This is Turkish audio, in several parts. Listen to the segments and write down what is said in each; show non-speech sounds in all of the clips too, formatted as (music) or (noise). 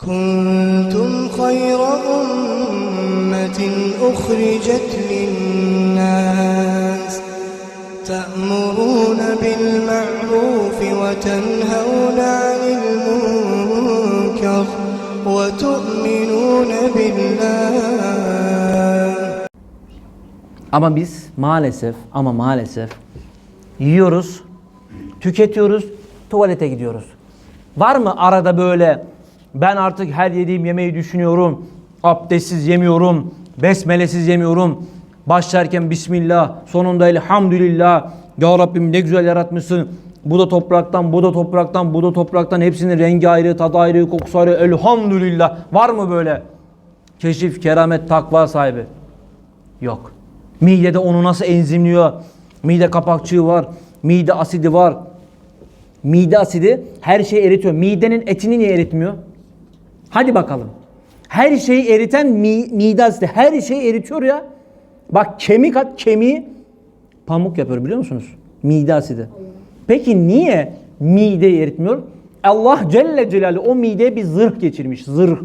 كنتم خير أمة أخرجت للناس تأمرون بالمعروف وتنهون عن المنكر وتؤمنون بالله Ama biz maalesef ama maalesef yiyoruz, tüketiyoruz, tuvalete gidiyoruz. Var mı arada böyle ben artık her yediğim yemeği düşünüyorum, abdestsiz yemiyorum, besmelesiz yemiyorum, başlarken Bismillah, sonunda Elhamdülillah, Ya Rabbim ne güzel yaratmışsın, bu da topraktan, bu da topraktan, bu da topraktan, hepsinin rengi ayrı, tadı ayrı, kokusu ayrı, Elhamdülillah. Var mı böyle? Keşif, keramet, takva sahibi. Yok. Midede onu nasıl enzimliyor? Mide kapakçığı var. Mide asidi var. Mide asidi her şeyi eritiyor. Midenin etini niye eritmiyor? Hadi bakalım. Her şeyi eriten mi, mide asidi. Her şeyi eritiyor ya. Bak kemik at kemiği pamuk yapıyor biliyor musunuz? Mide asidi. Peki niye mideyi eritmiyor? Allah Celle Celaluhu o mideye bir zırh geçirmiş. Zırh.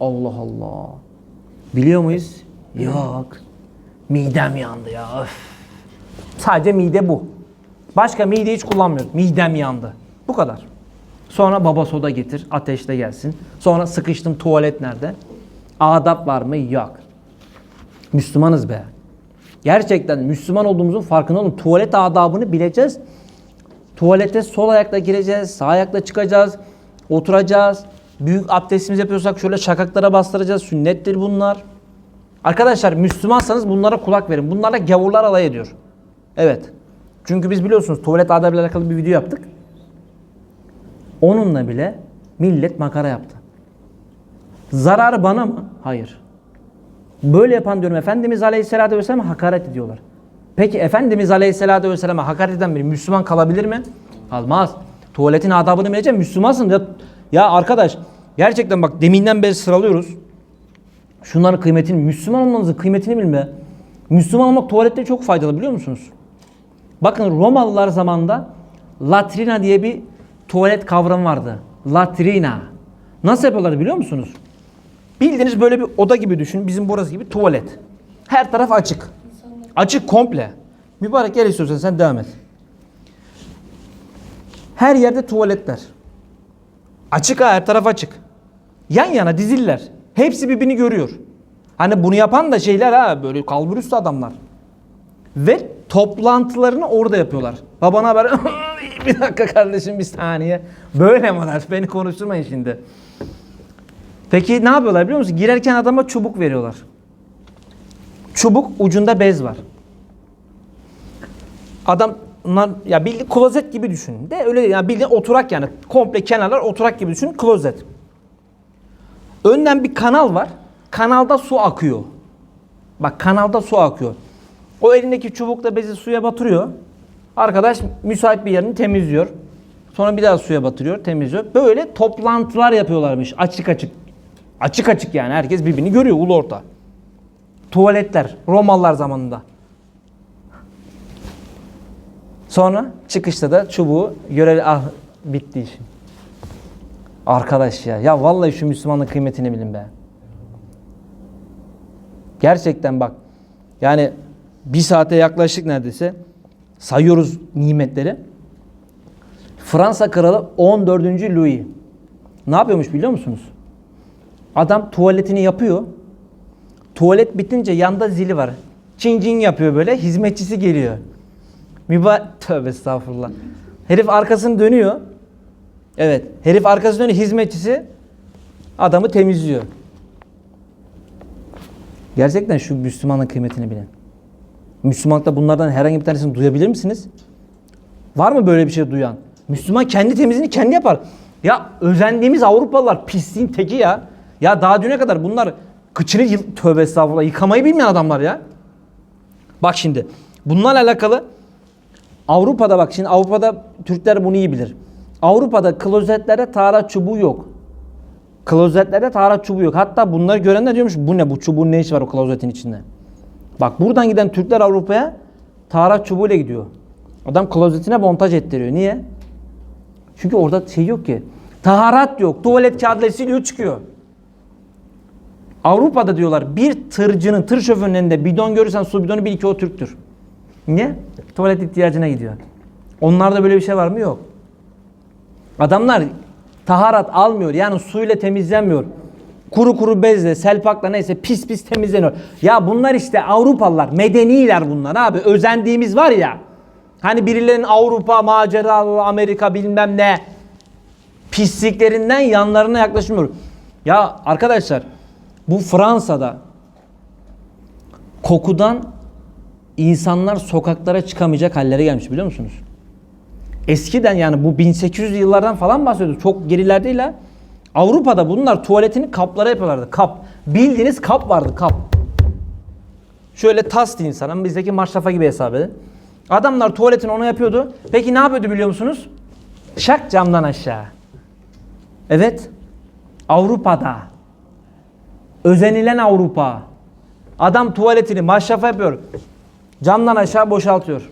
Allah Allah. Biliyor muyuz? Yok. Midem yandı ya. öf. Sadece mide bu. Başka mide hiç kullanmıyoruz. Midem yandı. Bu kadar. Sonra baba soda getir, ateşte gelsin. Sonra sıkıştım tuvalet nerede? Adap var mı? Yok. Müslümanız be. Gerçekten Müslüman olduğumuzun farkında olun. Tuvalet adabını bileceğiz. Tuvalete sol ayakla gireceğiz, sağ ayakla çıkacağız, oturacağız. Büyük abdestimiz yapıyorsak şöyle şakaklara bastıracağız. Sünnettir bunlar. Arkadaşlar Müslümansanız bunlara kulak verin. Bunlarla gavurlar alay ediyor. Evet. Çünkü biz biliyorsunuz tuvalet adabıyla alakalı bir video yaptık. Onunla bile millet makara yaptı. Zararı bana mı? Hayır. Böyle yapan diyorum Efendimiz Aleyhisselatü Vesselam'a hakaret ediyorlar. Peki Efendimiz Aleyhisselatü Vesselam'a hakaret eden biri Müslüman kalabilir mi? Kalmaz. Tuvaletin adabını bileceksin. Müslümansın. Ya, ya arkadaş gerçekten bak deminden beri sıralıyoruz. Şunların kıymetini, Müslüman olmanızın kıymetini bilme. Müslüman olmak tuvalette çok faydalı biliyor musunuz? Bakın Romalılar zamanında latrina diye bir tuvalet kavramı vardı. Latrina. Nasıl yapıyorlardı biliyor musunuz? Bildiğiniz böyle bir oda gibi düşün. Bizim burası gibi tuvalet. Her taraf açık. Açık komple. Mübarek gel istiyorsan sen devam et. Her yerde tuvaletler. Açık ha her taraf açık. Yan yana diziller. Hepsi birbirini görüyor. Hani bunu yapan da şeyler ha böyle kalburüstü adamlar. Ve toplantılarını orada yapıyorlar. Babana haber (laughs) bir dakika kardeşim bir saniye. Böyle var? Beni konuşturmayın şimdi. Peki ne yapıyorlar biliyor musun? Girerken adama çubuk veriyorlar. Çubuk ucunda bez var. Adam ya bildiğin klozet gibi düşün. De öyle. Yani bildiğin oturak yani. Komple kenarlar oturak gibi düşün. Klozet. Önden bir kanal var. Kanalda su akıyor. Bak kanalda su akıyor. O elindeki çubukla bezi suya batırıyor. Arkadaş müsait bir yerini temizliyor. Sonra bir daha suya batırıyor, temizliyor. Böyle toplantılar yapıyorlarmış açık açık. Açık açık yani herkes birbirini görüyor ulu orta. Tuvaletler Romalılar zamanında. Sonra çıkışta da çubuğu görev ah bitti işin. Arkadaş ya ya vallahi şu Müslümanın kıymetini bilin be. Gerçekten bak yani bir saate yaklaşık neredeyse sayıyoruz nimetleri. Fransa kralı 14. Louis ne yapıyormuş biliyor musunuz? Adam tuvaletini yapıyor. Tuvalet bitince yanda zili var. Çin cin yapıyor böyle. Hizmetçisi geliyor. Müba (laughs) tövbe estağfurullah. Herif arkasını dönüyor. Evet. Herif arkasını dönüyor. Hizmetçisi adamı temizliyor. Gerçekten şu Müslümanın kıymetini bilin. Müslümanlıkta bunlardan herhangi bir tanesini duyabilir misiniz? Var mı böyle bir şey duyan? Müslüman kendi temizliğini kendi yapar. Ya özendiğimiz Avrupalılar pisliğin teki ya. Ya daha düne kadar bunlar kıçını yıl, tövbe estağfurullah yıkamayı bilmeyen adamlar ya. Bak şimdi bunlarla alakalı Avrupa'da bak şimdi Avrupa'da Türkler bunu iyi bilir. Avrupa'da klozetlerde taharat çubuğu yok. Klozetlerde taharat çubuğu yok. Hatta bunları görenler diyormuş bu ne bu çubuğun ne işi var o klozetin içinde. Bak buradan giden Türkler Avrupa'ya taharat çubuğuyla gidiyor. Adam klozetine montaj ettiriyor. Niye? Çünkü orada şey yok ki. Taharat yok. Tuvalet kağıdıyla siliyor çıkıyor. Avrupa'da diyorlar bir tırcının, tır şoförünün elinde bidon görürsen su bidonu bil ki o Türktür. Niye? Tuvalet ihtiyacına gidiyor. Onlarda böyle bir şey var mı? Yok. Adamlar taharat almıyor. Yani suyla temizlenmiyor. Kuru kuru bezle, selpakla neyse pis pis temizleniyor. Ya bunlar işte Avrupalılar, medeniler bunlar abi. Özendiğimiz var ya. Hani birilerinin Avrupa, macera, Amerika bilmem ne pisliklerinden yanlarına yaklaşmıyor. Ya arkadaşlar bu Fransa'da kokudan insanlar sokaklara çıkamayacak hallere gelmiş biliyor musunuz? Eskiden yani bu 1800'lü yıllardan falan bahsediyoruz. Çok geriler değil ha. Avrupa'da bunlar tuvaletini kaplara yapıyorlardı. Kap. Bildiğiniz kap vardı kap. Şöyle tas deyin sana. Bizdeki maşrafa gibi hesap edin. Adamlar tuvaletini ona yapıyordu. Peki ne yapıyordu biliyor musunuz? Şak camdan aşağı. Evet. Avrupa'da. Özenilen Avrupa. Adam tuvaletini maşrafa yapıyor. Camdan aşağı boşaltıyor.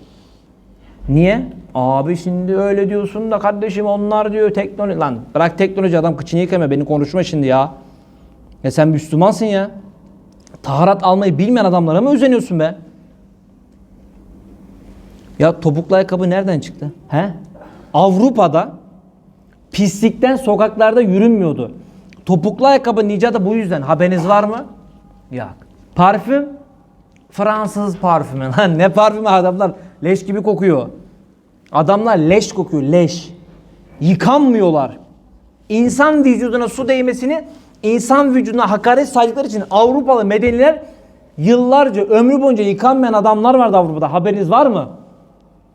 Niye? Abi şimdi öyle diyorsun da kardeşim onlar diyor teknoloji. Lan bırak teknoloji adam kıçını yıkama beni konuşma şimdi ya. Ya sen Müslümansın ya. Taharat almayı bilmeyen adamlara mı özeniyorsun be? Ya topuklu ayakkabı nereden çıktı? He? Avrupa'da pislikten sokaklarda yürünmüyordu. Topuklu ayakkabı icadı bu yüzden. Haberiniz var mı? Yok. Parfüm? Fransız parfümü. (laughs) Lan ne parfümü adamlar leş gibi kokuyor. Adamlar leş kokuyor leş. Yıkanmıyorlar. İnsan vücuduna su değmesini insan vücuduna hakaret saydıkları için Avrupalı medeniler yıllarca ömrü boyunca yıkanmayan adamlar vardı Avrupa'da. Haberiniz var mı?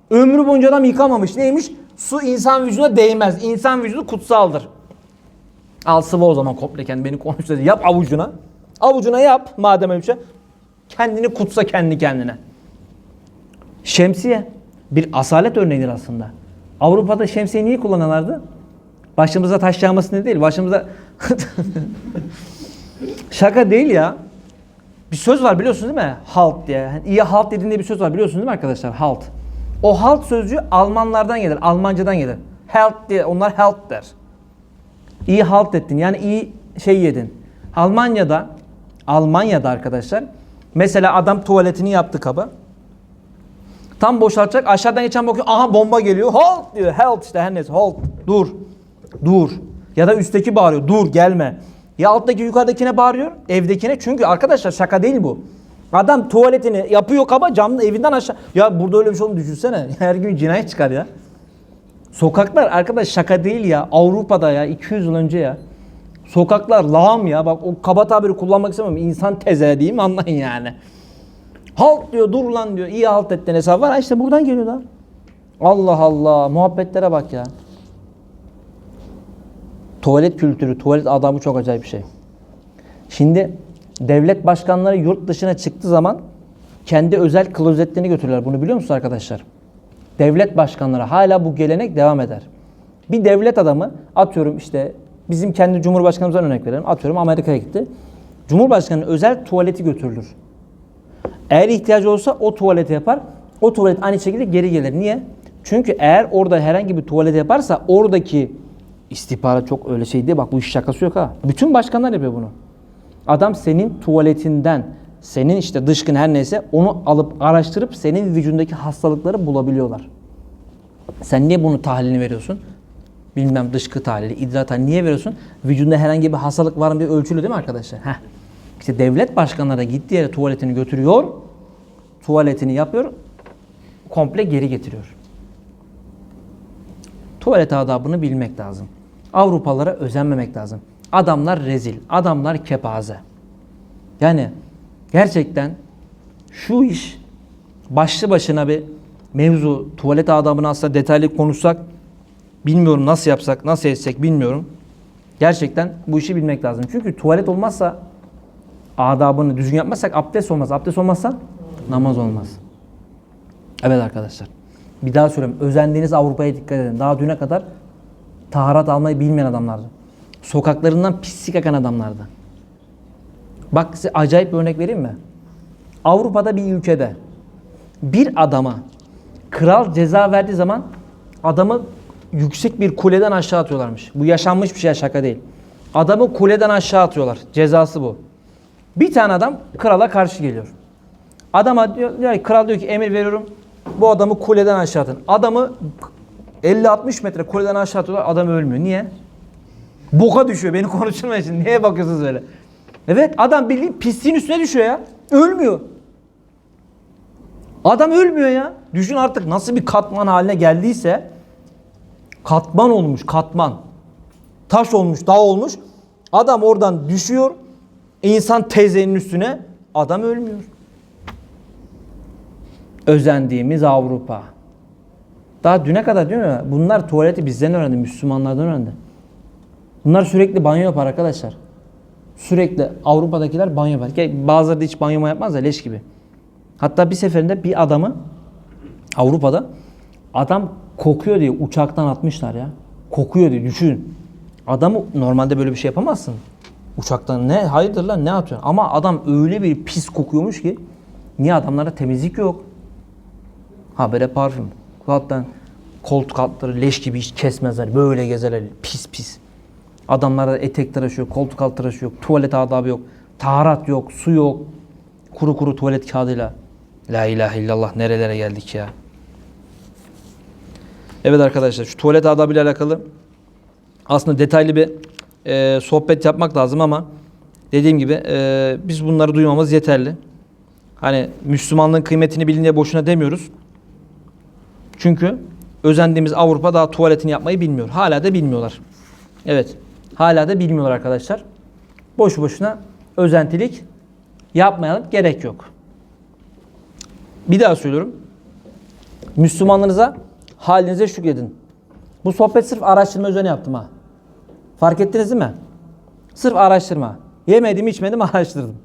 Ömrü boyunca adam yıkamamış. Neymiş? Su insan vücuduna değmez. İnsan vücudu kutsaldır. Al sıvı o zaman kompleken beni konuştur. Yap avucuna. Avucuna yap madem öyle bir şey. Kendini kutsa kendi kendine. Şemsiye bir asalet örneğidir aslında. Avrupa'da şemsiye niye kullanırlardı? Başımıza taş yağmasın değil. Başımıza (laughs) şaka değil ya. Bir söz var biliyorsunuz değil mi? Halt diye. Yani iyi halt dediğinde bir söz var biliyorsunuz değil mi arkadaşlar? Halt. O halt sözcüğü Almanlardan gelir. Almancadan gelir. Halt diye. Onlar halt der. İyi halt ettin. Yani iyi şey yedin. Almanya'da Almanya'da arkadaşlar mesela adam tuvaletini yaptı kaba. Tam boşaltacak aşağıdan geçen bakıyor aha bomba geliyor. Halt diyor. Halt işte her neyse halt. Dur. Dur. Ya da üstteki bağırıyor. Dur gelme. Ya alttaki yukarıdakine bağırıyor. Evdekine. Çünkü arkadaşlar şaka değil bu. Adam tuvaletini yapıyor kaba camın evinden aşağı. Ya burada öyle bir şey olduğunu düşünsene. (laughs) Her gün cinayet çıkar ya. Sokaklar arkadaş şaka değil ya. Avrupa'da ya 200 yıl önce ya. Sokaklar lağım ya. Bak o kaba tabiri kullanmak istemem. İnsan teze diyeyim anlayın yani. Halt diyor dur lan diyor. İyi halt ettin hesap var. Ha işte buradan geliyor da. Allah Allah. Muhabbetlere bak ya. Tuvalet kültürü, tuvalet adamı çok acayip bir şey. Şimdi devlet başkanları yurt dışına çıktığı zaman kendi özel klozetlerini götürürler. Bunu biliyor musunuz arkadaşlar? Devlet başkanları hala bu gelenek devam eder. Bir devlet adamı atıyorum işte bizim kendi cumhurbaşkanımızdan örnek verelim. Atıyorum Amerika'ya gitti. Cumhurbaşkanının özel tuvaleti götürülür. Eğer ihtiyacı olsa o tuvaleti yapar. O tuvalet aynı şekilde geri gelir. Niye? Çünkü eğer orada herhangi bir tuvalet yaparsa oradaki istihbarat çok öyle şey değil. Bak bu iş şakası yok ha. Bütün başkanlar yapıyor bunu. Adam senin tuvaletinden, senin işte dışkın her neyse onu alıp araştırıp senin vücudundaki hastalıkları bulabiliyorlar. Sen niye bunu tahlilini veriyorsun? Bilmem dışkı tahlili, idrar tahlili niye veriyorsun? Vücudunda herhangi bir hastalık var mı diye ölçülü değil mi arkadaşlar? Heh. İşte devlet başkanları gittiği yere tuvaletini götürüyor, tuvaletini yapıyor, komple geri getiriyor. Tuvalet adabını bilmek lazım. Avrupalılara özenmemek lazım. Adamlar rezil, adamlar kepaze. Yani gerçekten şu iş başlı başına bir mevzu. Tuvalet adabını aslında detaylı konuşsak bilmiyorum nasıl yapsak, nasıl etsek bilmiyorum. Gerçekten bu işi bilmek lazım. Çünkü tuvalet olmazsa adabını düzgün yapmazsak abdest olmaz. Abdest olmazsa namaz olmaz. Evet arkadaşlar. Bir daha söylüyorum. Özendiğiniz Avrupa'ya dikkat edin. Daha düne kadar taharat almayı bilmeyen adamlardı. Sokaklarından pislik akan adamlardı. Bak size acayip bir örnek vereyim mi? Avrupa'da bir ülkede bir adama kral ceza verdiği zaman adamı yüksek bir kuleden aşağı atıyorlarmış. Bu yaşanmış bir şey şaka değil. Adamı kuleden aşağı atıyorlar. Cezası bu. Bir tane adam krala karşı geliyor. Adama diyor, diyor kral diyor ki emir veriyorum. Bu adamı kuleden aşağı atın. Adamı 50-60 metre kuleden aşağı atıyorlar. Adam ölmüyor. Niye? Boka düşüyor. Beni (laughs) konuşturma için. Niye bakıyorsunuz öyle? Evet adam bildiğin pisliğin üstüne düşüyor ya. Ölmüyor. Adam ölmüyor ya. Düşün artık nasıl bir katman haline geldiyse katman olmuş katman. Taş olmuş, dağ olmuş. Adam oradan düşüyor. İnsan teyzenin üstüne adam ölmüyor. Özendiğimiz Avrupa. Daha düne kadar diyor ya bunlar tuvaleti bizden öğrendi, Müslümanlardan öğrendi. Bunlar sürekli banyo yapar arkadaşlar. Sürekli Avrupa'dakiler banyo yapar. Bazıları da hiç banyo yapmaz da leş gibi. Hatta bir seferinde bir adamı Avrupa'da adam kokuyor diye uçaktan atmışlar ya. Kokuyor diye düşün. Adamı normalde böyle bir şey yapamazsın. Uçaktan ne hayırdır lan ne atıyorsun? Ama adam öyle bir pis kokuyormuş ki niye adamlarda temizlik yok? Ha böyle parfüm. Zaten koltuk altları leş gibi hiç kesmezler. Böyle gezerler pis pis. Adamlarda etek tıraşı yok, koltuk altı tıraşı yok, tuvalet adabı yok, taharat yok, su yok. Kuru kuru tuvalet kağıdıyla. La ilahe illallah nerelere geldik ya. Evet arkadaşlar şu tuvalet adabı ile alakalı aslında detaylı bir e, sohbet yapmak lazım ama dediğim gibi e, biz bunları duymamız yeterli. Hani Müslümanlığın kıymetini bilin diye boşuna demiyoruz. Çünkü özendiğimiz Avrupa daha tuvaletini yapmayı bilmiyor. Hala da bilmiyorlar. Evet. Hala da bilmiyorlar arkadaşlar. Boş boşuna özentilik yapmayalım. Gerek yok. Bir daha söylüyorum. Müslümanlığınıza halinize şükredin. Bu sohbet sırf araştırma üzerine yaptım ha. Fark ettiniz değil mi? Sırf araştırma. Yemedim içmedim (laughs) araştırdım.